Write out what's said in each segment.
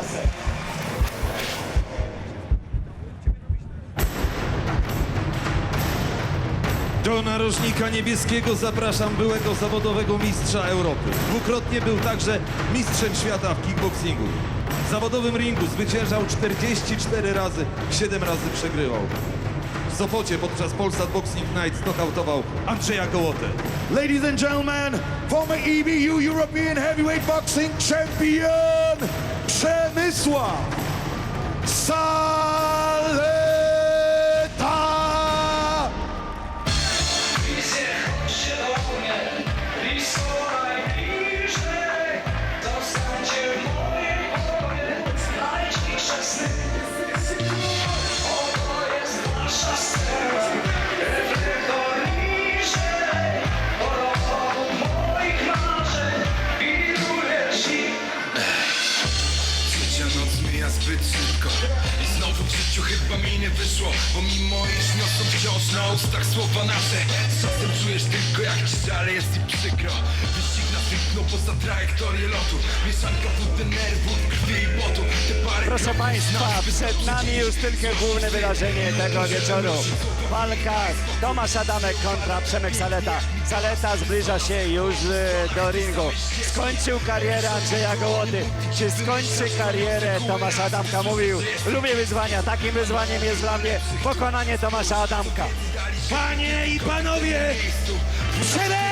szansę. Do narożnika niebieskiego zapraszam byłego zawodowego mistrza Europy. Dwukrotnie był także mistrzem świata w kickboxingu. W zawodowym ringu zwyciężał 44 razy, 7 razy przegrywał. W Sopocie podczas Polsat Boxing Night nokautował Andrzeja Kołotę. Ladies and gentlemen, former EBU European Heavyweight Boxing Champion Przemysław Saleta! Na ustach słowa nasze. Czasem czujesz tylko jak ci żal jest i przykro. Wyścig poza trajektorię lotu Mieszanka nerwów, krwi i potu Proszę Państwa, przed nami już tylko główne wydarzenie tego wieczoru. Walka Tomasz Adamek kontra Przemek Saleta. Saleta zbliża się już e, do ringu. Skończył karierę Andrzeja Gołody. Czy skończy karierę Tomasza Adamka? Mówił, lubię wyzwania. Takim wyzwaniem jest dla mnie pokonanie Tomasza Adamka. Panie i panowie, Przemek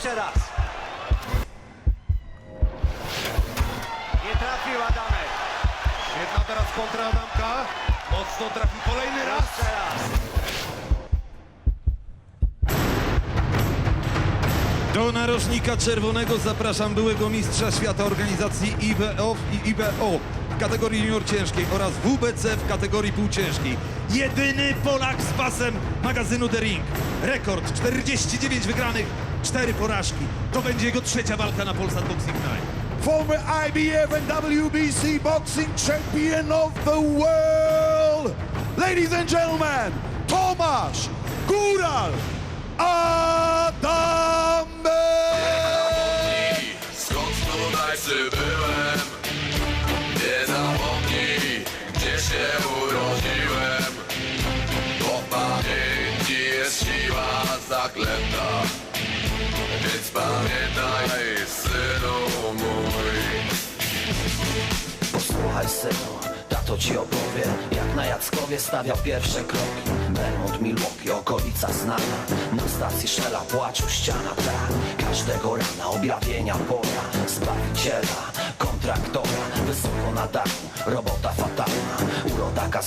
Jeszcze raz. Nie trafił Adamek. Jedna teraz kontra Adamka. Mocno trafi kolejny raz. Jeszcze raz. Do narożnika czerwonego zapraszam byłego mistrza świata organizacji IBO i IBO w kategorii junior ciężkiej oraz WBC w kategorii półciężkiej. Jedyny Polak z pasem magazynu The Ring. Rekord 49 wygranych, 4 porażki. To będzie jego trzecia walka na Polsat Boxing Night. Former IBF and WBC Boxing Champion of the World. Ladies and gentlemen, Tomasz Góral Adamek! Skąd tutaj przybyłem? Nie zapomnij, gdzie się urodziłem Bo w pamięci jest siła zaklęta pamiętaj, synu mój. Posłuchaj synu, tato ci opowie Jak na Jackowie stawiał pierwsze kroki. Belmont, Milwaukee, okolica znana. Na stacji Shella płaczu ściana ta. Każdego rana objawienia pola Zbawiciela, kontraktora Wysoko na dachu,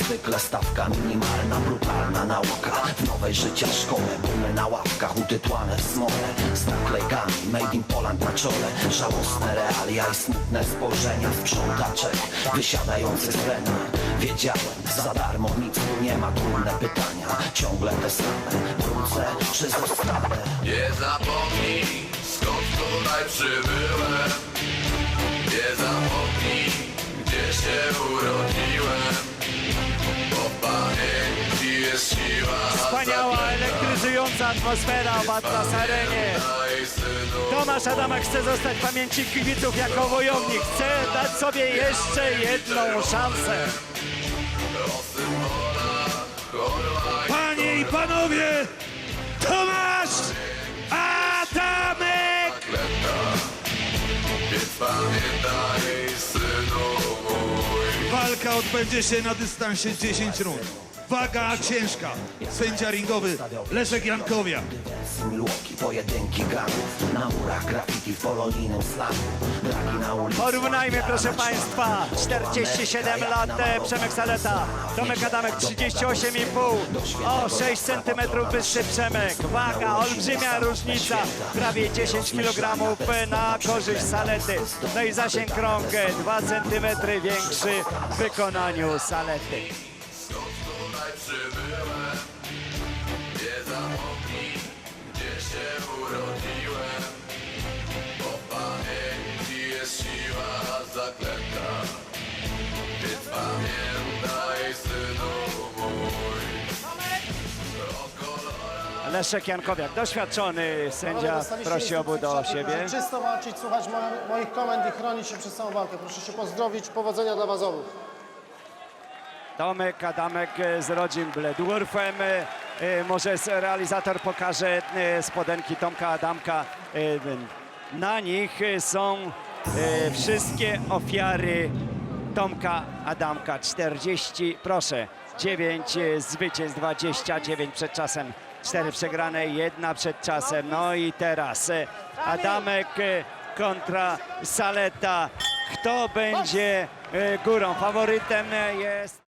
zwykle stawka minimalna Brutalna nauka. W nowej życia szkole Bumy na ławkach utytłane w smole. Z naklejkami made in Poland na czole. Żałosne realia i smutne spojrzenia Sprzątaczek wysiadający z rena Wiedziałem, za darmo nic tu nie ma Trudne pytania, ciągle te same Wrócę czy zostanę? Nie zapomnij, skąd tutaj przybyłem. Nie zapomnij, gdzie się urodziłem atmosfera w Atlas Arenie. Pamiętaj, synu Tomasz Adamek chce zostać w pamięci kibiców jako wojownik. Chce dać sobie jeszcze jedną szansę. Panie i panowie, Tomasz Adamek! Walka odbędzie się na dystansie 10 rund. Waga ciężka. Sędzia ringowy Leszek Jankowia. Milwaukee, pojedynki gangów Na murach graffiti w polonijnym slamu. Dragi na ulicy Porównajmy, proszę Państwa, 47 lat e, Przemek Saleta, Tomek Adamek 38,5, o 6 cm wyższy Przemek, waga, olbrzymia różnica, prawie 10 kg na korzyść Salety, no i zasięg rąk 2 cm większy w wykonaniu Salety. Leszek Jankowiak, doświadczony sędzia, prosi obu do siebie. Czysto walczyć, słuchać mo- moich komend i chronić się przez całą walkę. Proszę się pozdrowić, powodzenia dla was obu. Tomek Adamek z rodzin Bledurfem. E, e, Może realizator pokaże e, spodenki Tomka Adamka. Na nich są wszystkie ofiary Tomka Adamka. 40, proszę, 9 e, zwycięstw, 29 przed czasem. 4 przegrane, jedna przed czasem. No i teraz e, Adamek e, kontra Saleta. Kto będzie e, górą? Faworytem jest